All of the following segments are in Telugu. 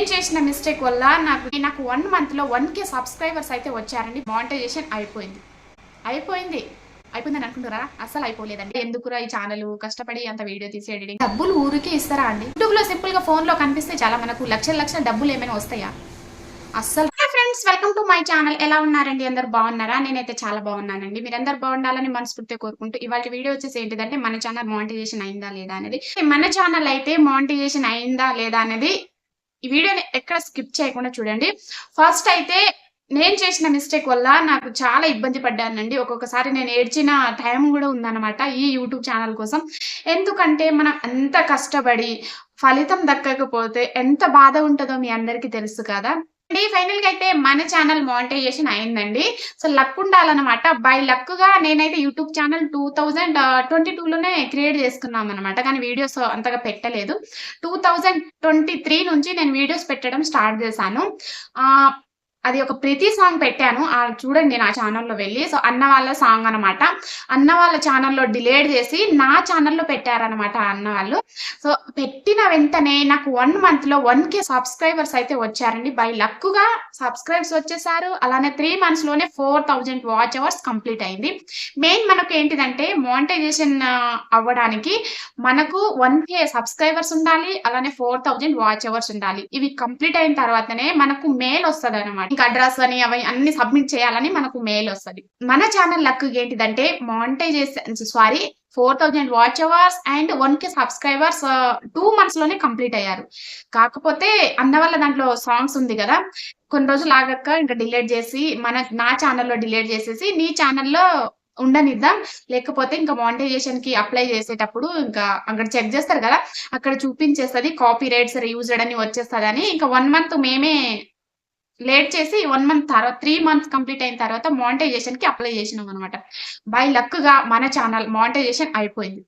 నేను చేసిన మిస్టేక్ వల్ల నాకు నాకు వన్ మంత్లో వన్ కే సబ్స్క్రైబర్స్ అయితే వచ్చారండి. మానిటైజేషన్ అయిపోయింది. అయిపోయింది. అయిపోయిందని అనుకుంటారా అసలు అయిపోలేదండి. ఎందుకురా ఈ ఛానల్ కష్టపడి అంత వీడియో తీసి ఎడిటింగ్ డబ్బులు ఊరికే ఇస్తారా అండి? యూట్యూబ్లో సింపుల్గా ఫోన్లో కనిపిస్తే చాలా మనకు లక్షల లక్షల డబ్బులు ఏమైనా వస్తాయా? అస్సలు. Friends welcome to my channel ఎలా ఉన్నారండి? అందరు బాగున్నారా? నేనైతే చాలా బాగున్నానండి. మీరందరు బాగుండాలని మనస్ఫూర్తిగా కోరుకుంటూ ఇవాళ వీడియో వచ్చేసి ఏంటిదంటే మన ఛానల్ మానిటైజేషన్ అయిందా లేదా అనేది. మన ఛానల్ అయితే మానిటైజేషన్ అయిందా లేదా అనేది ఈ వీడియోని ఎక్కడ స్కిప్ చేయకుండా చూడండి. ఫస్ట్ అయితే నేను చేసిన మిస్టేక్ వల్ల నాకు చాలా ఇబ్బంది పడ్డానండి. ఒక్కొక్కసారి నేను ఏడ్చిన టైం కూడా ఉందన్నమాట ఈ యూట్యూబ్ ఛానల్ కోసం. ఎందుకంటే మనం అంత కష్టపడి ఫలితం దక్కకపోతే ఎంత బాధ ఉంటుందో మీ అందరికీ తెలుసు కదా. అండి. ఫైనల్గా అయితే మన ఛానల్ మానిటైజేషన్ అయిందండి. సో లక్ ఉండాలన్నమాట. బై లక్గా నేనైతే YouTube channel two thousand twenty లోనే క్రియేట్ చేసుకున్నాం అనమాట కానీ వీడియోస్ అంతగా పెట్టలేదు. టూ థౌజండ్ ట్వంటీ త్రీ నుంచి నేను వీడియోస్ పెట్టడం స్టార్ట్ చేశాను. అది ఒక ప్రతి సాంగ్ పెట్టాను. ఆ చూడండి నా ఛానల్లో వెళ్ళి. సో అన్న వాళ్ళ సాంగ్ అనమాట అన్న వాళ్ళ ఛానల్లో డిలేట్ చేసి నా ఛానల్లో పెట్టారనమాట అన్న వాళ్ళు. సో పెట్టిన వెంటనే నాకు వన్ మంత్లో వన్ కే సబ్స్క్రైబర్స్ అయితే వచ్చారండి. బై లక్కుగా సబ్స్క్రైబ్స్ వచ్చేసారు. అలానే three మంత్స్లోనే four thousand watch hours complete అయింది. మెయిన్ మనకు ఏంటిదంటే మోనిటైజేషన్ అవ్వడానికి మనకు వన్ కే సబ్స్క్రైబర్స్ ఉండాలి. అలానే ఫోర్ థౌజండ్ వాచ్ అవర్స్ ఉండాలి. ఇవి కంప్లీట్ అయిన తర్వాతనే మనకు మెయిల్ వస్తుంది అనమాట ఇంకా అడ్రస్ అని అవి అన్ని సబ్మిట్ చేయాలని మనకు మెయిల్ వస్తుంది. మన ఛానల్ లక్ ఏంటిదంటే monetization sorry four thousand watch hours and one K subscribers two మంత్స్లోనే complete అయ్యారు. కాకపోతే అన్న వల్ల దాంట్లో సాంగ్స్ ఉంది కదా. కొన్ని రోజులు ఆగక్క ఇంకా డిలీట్ చేసి మన నా ఛానల్లో డిలీట్ చేసేసి నీ ఛానల్లో ఉండనిద్దాం. లేకపోతే ఇంకా మానిటైజేషన్కి అప్లై చేసేటప్పుడు ఇంకా అక్కడ చెక్ చేస్తారు కదా. అక్కడ చూపించేస్తుంది కాపీ రైట్స్ రీయూజ్డ్ అని వచ్చేస్తుంది అని ఇంకా వన్ మంత్ మేమే లేట్ చేసి వన్ మంత్ తర్వాత త్రీ మంత్స్ కంప్లీట్ అయిన తర్వాత మానిటైజేషన్కి అప్లై చేసినాం అనమాట బై లక్గా మన ఛానల్ మానిటైజేషన్ అయిపోయింది.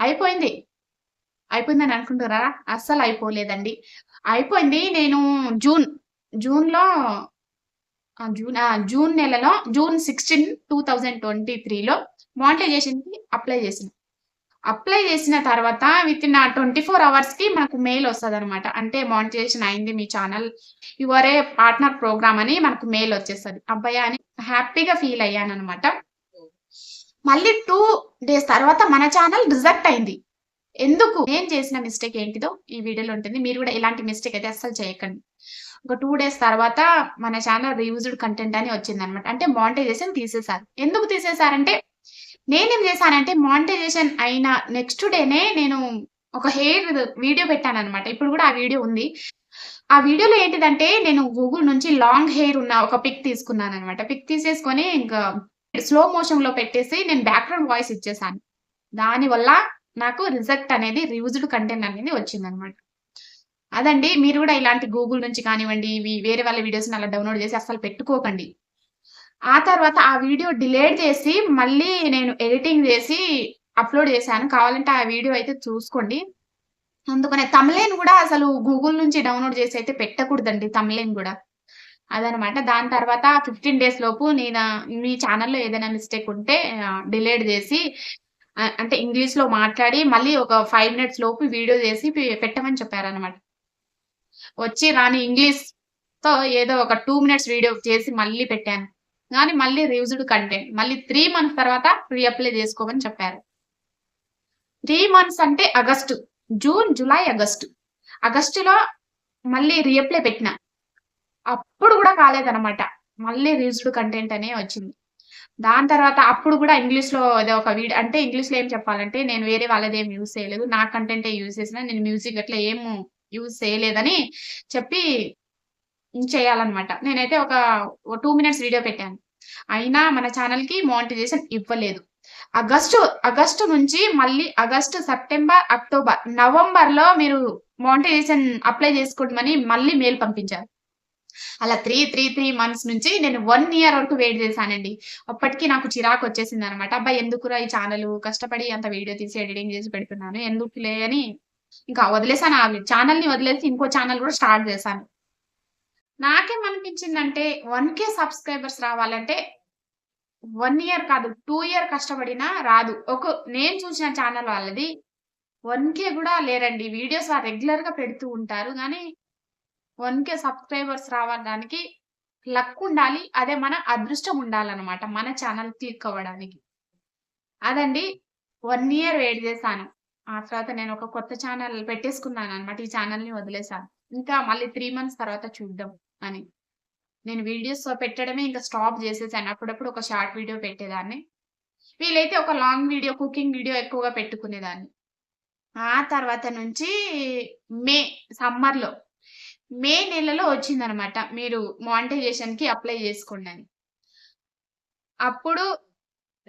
అయిపోయింది. అయిపోయిందని అనుకుంటున్నారా? అస్సలు అయిపోలేదండి. అయిపోయింది నేను జూన్ జూన్లో జూన్ జూన్ నెలలో June sixteen two thousand twenty త్రీలో మానిటైజేషన్కి అప్లై చేసిన. అప్లై చేసిన తర్వాత విత్ ఇన్ ట్వంటీ ఫోర్ అవర్స్కి మనకు మెయిల్ వస్తుంది అనమాట అంటే మానిటైజేషన్ అయింది మీ channel you're a partner program అని మనకు మెయిల్ వచ్చేస్తుంది. అబ్బాయి అని హ్యాపీగా ఫీల్ అయ్యాను అనమాట మళ్ళీ టూ డేస్ తర్వాత మన ఛానల్ రిజెక్ట్ అయింది. ఎందుకు? నేను చేసిన మిస్టేక్ ఏంటిదో ఈ వీడియోలో ఉంటుంది. మీరు కూడా ఇలాంటి మిస్టేక్ అయితే అస్సలు చేయకండి. ఒక టూ డేస్ తర్వాత మన ఛానల్ రివ్యూజ్డ్ కంటెంట్ అని వచ్చింది అనమాట అంటే మానిటైజేషన్ తీసేశారు. ఎందుకు తీసేశారంటే నేనేం చేశానంటే మానిటైజేషన్ అయిన నెక్స్ట్ డేనే నేను ఒక హెయిర్ వీడియో పెట్టాను అనమాట ఇప్పుడు కూడా ఆ వీడియో ఉంది. ఆ వీడియోలో ఏంటిదంటే నేను గూగుల్ నుంచి లాంగ్ హెయిర్ ఉన్న ఒక పిక్ తీసుకున్నాను అనమాట పిక్ తీసేసుకొని ఇంకా స్లో మోషన్లో పెట్టేసి నేను బ్యాక్గ్రౌండ్ వాయిస్ ఇచ్చేసాను. దానివల్ల నాకు రిజెక్ట్ అనేది రివ్యూజ్డ్ కంటెంట్ అనేది వచ్చింది అనమాట అదండి. మీరు కూడా ఇలాంటి గూగుల్ నుంచి కానివ్వండి ఇవి వేరే వాళ్ళ వీడియోస్ అలా డౌన్లోడ్ చేసి అసలు పెట్టుకోకండి. ఆ తర్వాత ఆ వీడియో డిలేట్ చేసి మళ్ళీ నేను ఎడిటింగ్ చేసి అప్లోడ్ చేశాను. కావాలంటే ఆ వీడియో అయితే చూసుకోండి. అందుకనే తమిళన్ కూడా అసలు గూగుల్ నుంచి డౌన్లోడ్ చేసి అయితే పెట్టకూడదండి తమిళన్ కూడా. అదనమాట. దాని తర్వాత ఫిఫ్టీన్ డేస్ లోపు నేను మీ ఛానల్లో ఏదైనా మిస్టేక్ ఉంటే డిలేట్ చేసి అంటే ఇంగ్లీష్లో మాట్లాడి మళ్ళీ ఒక ఫైవ్ మినిట్స్ లోపు వీడియో చేసి పెట్టమని చెప్పారనమాట. వచ్చి రాని ఇంగ్లీష్తో ఏదో ఒక టూ మినిట్స్ వీడియో చేసి మళ్ళీ పెట్టాను. కానీ మళ్ళీ రివ్యూజ్డ్ కంటెంట్. మళ్ళీ త్రీ మంత్స్ తర్వాత రీఅప్లై చేసుకోమని చెప్పారు. త్రీ మంత్స్ అంటే ఆగస్టు. June July August. ఆగస్టులో మళ్ళీ రీఅప్లై పెట్టిన. అప్పుడు కూడా కాలేదనమాట మళ్ళీ రివ్యూజ్డ్ కంటెంట్ అనే వచ్చింది. దాని తర్వాత అప్పుడు కూడా ఇంగ్లీష్లో ఏదో ఒక వీడియో అంటే ఇంగ్లీష్లో ఏం చెప్పాలంటే నేను వేరే వాళ్ళది ఏం యూజ్ చేయలేదు. నా కంటెంటే యూజ్ చేసిన నేను మ్యూజిక్ అట్లా ఏం యూజ్ చేయలేదని చెప్పి చేయాలన్నమాట. నేనైతే ఒక టూ మినిట్స్ వీడియో పెట్టాను. అయినా మన ఛానల్కి మానిటైజేషన్ ఇవ్వలేదు. ఆగస్టు ఆగస్టు నుంచి మళ్ళీ ఆగస్టు సెప్టెంబర్ అక్టోబర్ నవంబర్లో మీరు మానిటైజేషన్ అప్లై చేసుకోవడమని మళ్ళీ మెయిల్ పంపించారు. అలా త్రీ త్రీ త్రీ మంత్స్ నుంచి నేను వన్ ఇయర్ వరకు వెయిట్ చేశానండి. అప్పటికి నాకు చిరాకు వచ్చేసింది అనమాట అబ్బాయి ఎందుకురా ఈ ఛానల్? కష్టపడి అంత వీడియో తీసి ఎడిటింగ్ చేసి పెడుతున్నాను. ఎందుకులే అని ఇంకా వదిలేసాను. ఆ ఛానల్ని వదిలేసి ఇంకో ఛానల్ కూడా స్టార్ట్ చేశాను. నాకేమనిపించిందంటే వన్ కే సబ్స్క్రైబర్స్ రావాలంటే వన్ ఇయర్ కాదు టూ ఇయర్ కష్టపడినా రాదు. ఒక నేను చూసిన ఛానల్ వాళ్ళది వన్ కే కూడా లేరండి. వీడియోస్ రెగ్యులర్గా పెడుతూ ఉంటారు. కానీ వన్ కే సబ్స్క్రైబర్స్ రావడానికి లక్ ఉండాలి. అదే మన అదృష్టం ఉండాలన్నమాట మన ఛానల్ క్లిక్ అవ్వడానికి. అదండి వన్ ఇయర్ వెయిట్ చేశాను. ఆ తర్వాత నేను ఒక కొత్త ఛానల్ పెట్టేసుకున్నాను అనమాట ఈ ఛానల్ని వదిలేశాను. వదిలేసాను ఇంకా మళ్ళీ త్రీ మంత్స్ తర్వాత చూద్దాం. అని. నేను వీడియోస్ పెట్టడమే ఇంకా స్టాప్ చేసేసాను. అప్పుడప్పుడు ఒక షార్ట్ వీడియో పెట్టేదాన్ని. వీలైతే ఒక లాంగ్ వీడియో కుకింగ్ వీడియో ఎక్కువగా పెట్టుకునేదాన్ని. ఆ తర్వాత నుంచి మే సమ్మర్లో మే నెలలో వచ్చిందనమాట. మీరు మానిటైజేషన్కి అప్లై చేసుకోండి అని. అప్పుడు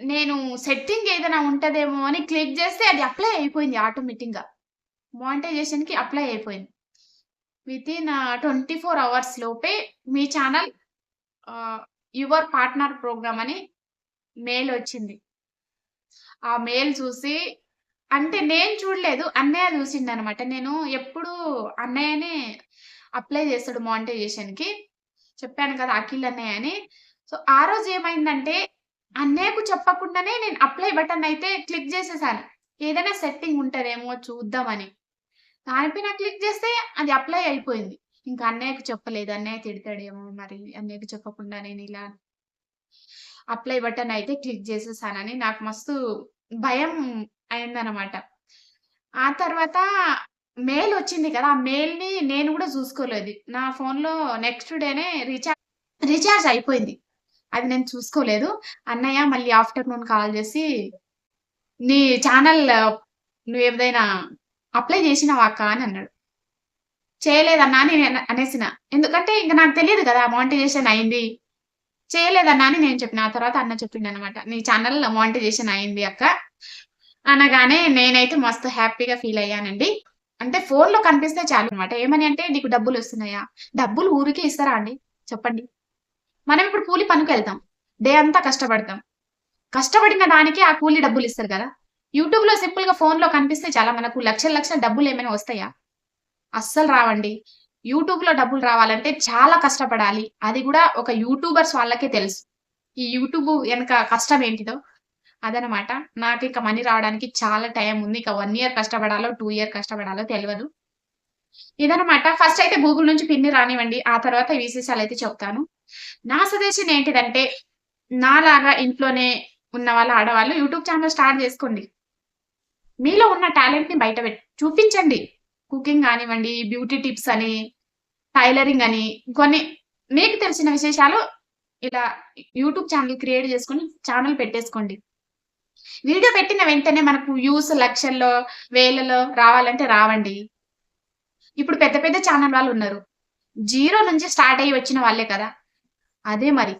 నేను సెట్టింగ్ ఏదైనా ఉంటుందేమో అని క్లిక్ చేస్తే అది అప్లై అయిపోయింది ఆటోమేటిక్గా మానిటైజేషన్కి అప్లై అయిపోయింది. Within twenty four hours లోపే మీ ఛానల్ యువర్ పార్ట్నర్ ప్రోగ్రామ్ అని మెయిల్ వచ్చింది. ఆ మెయిల్ చూసి అంటే నేను చూడలేదు అన్నయ్య చూసిండు అనమాట నేను ఎప్పుడు అన్నయ్యనే అప్లై చేస్తాడు మానిటైజేషన్కి చెప్పాను కదా అఖిల్ అన్నయ్య అని. సో ఆ రోజు ఏమైందంటే అన్నయ్యకు చెప్పకుండానే నేను అప్లై బటన్ అయితే క్లిక్ చేసేసాను. ఏదైనా సెట్టింగ్ ఉంటారేమో చూద్దామని. దానిపైన క్లిక్ చేస్తే అది అప్లై అయిపోయింది. ఇంకా అన్నయ్యకు చెప్పలేదు. అన్నయ్య తిడతాడేమో మరి అన్నయ్యకు చెప్పకుండా నేను ఇలా అప్లై బటన్ అయితే క్లిక్ చేసేసానని నాకు మస్తు భయం అయిందనమాట ఆ తర్వాత మెయిల్ వచ్చింది కదా ఆ మెయిల్ని నేను కూడా చూసుకోలేదు. నా ఫోన్లో నెక్స్ట్ డేనే రీఛార్జ్ రీఛార్జ్ అయిపోయింది. అది నేను చూసుకోలేదు. అన్నయ్య మళ్ళీ ఆఫ్టర్నూన్ కాల్ చేసి నీ ఛానల్ నువ్వు ఏదైనా అప్లై చేసినావా అక్క అని అన్నాడు. చేయలేదన్నా అని నేను అనేసిన. ఎందుకంటే ఇంకా నాకు తెలియదు కదా మోనిటైజేషన్ అయింది. చేయలేదన్నా అని నేను చెప్పిన. ఆ తర్వాత అన్న చెప్పిండు అనమాట నీ ఛానల్ మోనిటైజేషన్ అయింది అక్క. అనగానే నేనైతే మస్తు హ్యాపీగా ఫీల్ అయ్యానండి. అంటే ఫోన్లో కనిపిస్తే చాలు అనమాట ఏమని అంటే నీకు డబ్బులు వస్తున్నాయా? డబ్బులు ఊరికే ఇస్తారా అండి? చెప్పండి. మనం ఇప్పుడు కూలి పనికి వెళ్తాం. డే అంతా కష్టపడతాం. కష్టపడిన దానికి ఆ కూలి డబ్బులు ఇస్తారు కదా. యూట్యూబ్లో సింపుల్గా ఫోన్లో కనిపిస్తే చాలా మనకు లక్షల లక్షల డబ్బులు ఏమైనా వస్తాయా? అస్సలు రావండి. యూట్యూబ్లో డబ్బులు రావాలంటే చాలా కష్టపడాలి. అది కూడా ఒక యూట్యూబర్స్ వాళ్ళకే తెలుసు. ఈ యూట్యూబ్ వెనక కష్టం ఏంటిదో? అదనమాట. నాకు ఇంకా మనీ రావడానికి చాలా టైం ఉంది. ఇంకా వన్ ఇయర్ కష్టపడాలో టూ ఇయర్ కష్టపడాలో తెలియదు ఇదనమాట. ఫస్ట్ అయితే గూగుల్ నుంచి పిన్ని రానివ్వండి. ఆ తర్వాత విశేషాలు అయితే చెప్తాను. నా సజెషన్ ఏంటిదంటే నాలాగా ఇంట్లోనే ఉన్న వాళ్ళ ఆడవాళ్ళు యూట్యూబ్ ఛానల్ స్టార్ట్ చేసుకోండి. మీలో ఉన్న టాలెంట్ని బయట పెట్టి చూపించండి. కుకింగ్ కానివ్వండి బ్యూటీ టిప్స్ అని టైలరింగ్ అని కొన్ని మీకు తెలిసిన విశేషాలు ఇలా యూట్యూబ్ ఛానల్ క్రియేట్ చేసుకుని ఛానల్ పెట్టేసుకోండి. వీడియో పెట్టిన వెంటనే మనకు వ్యూస్ లక్షల్లో వేలలో రావాలంటే రావండి. ఇప్పుడు పెద్ద పెద్ద ఛానల్ వాళ్ళు ఉన్నారు. జీరో నుంచి స్టార్ట్ అయ్యి వచ్చిన వాళ్ళే కదా. అదే మరి.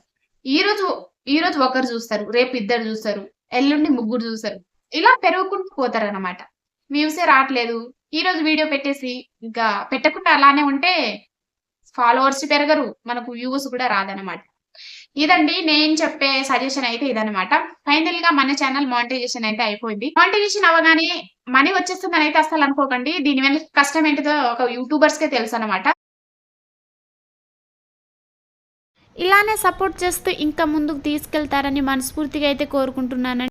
ఈ రోజు ఈ రోజు ఒకరు చూస్తారు రేపు ఇద్దరు చూస్తారు ఎల్లుండి ముగ్గురు చూస్తారు. ఇలా పెరుగుకుంటూ పోతారు అనమాట వ్యూసే రావట్లేదు. ఈ రోజు వీడియో పెట్టేసి ఇంకా పెట్టకుండా అలానే ఉంటే ఫాలోవర్స్ పెరగరు. మనకు వ్యూస్ కూడా రాదనమాట ఇదండి నేను చెప్పే సజెషన్ అయితే ఇదనమాట ఫైనల్గా మన ఛానల్ మానిటైజేషన్ అయితే అయిపోయింది. మానిటైజేషన్ అవగానే మనీ వచ్చేస్తుందని అయితే అసలు అనుకోకండి. దీని వెనక కష్టం ఏంటిదో ఒక యూట్యూబర్స్ కే తెలుసు అనమాట ఇలానే సపోర్ట్ చేస్తూ ఇంకా ముందుకు తీసుకెళ్తారని మనస్ఫూర్తిగా అయితే కోరుకుంటున్నాను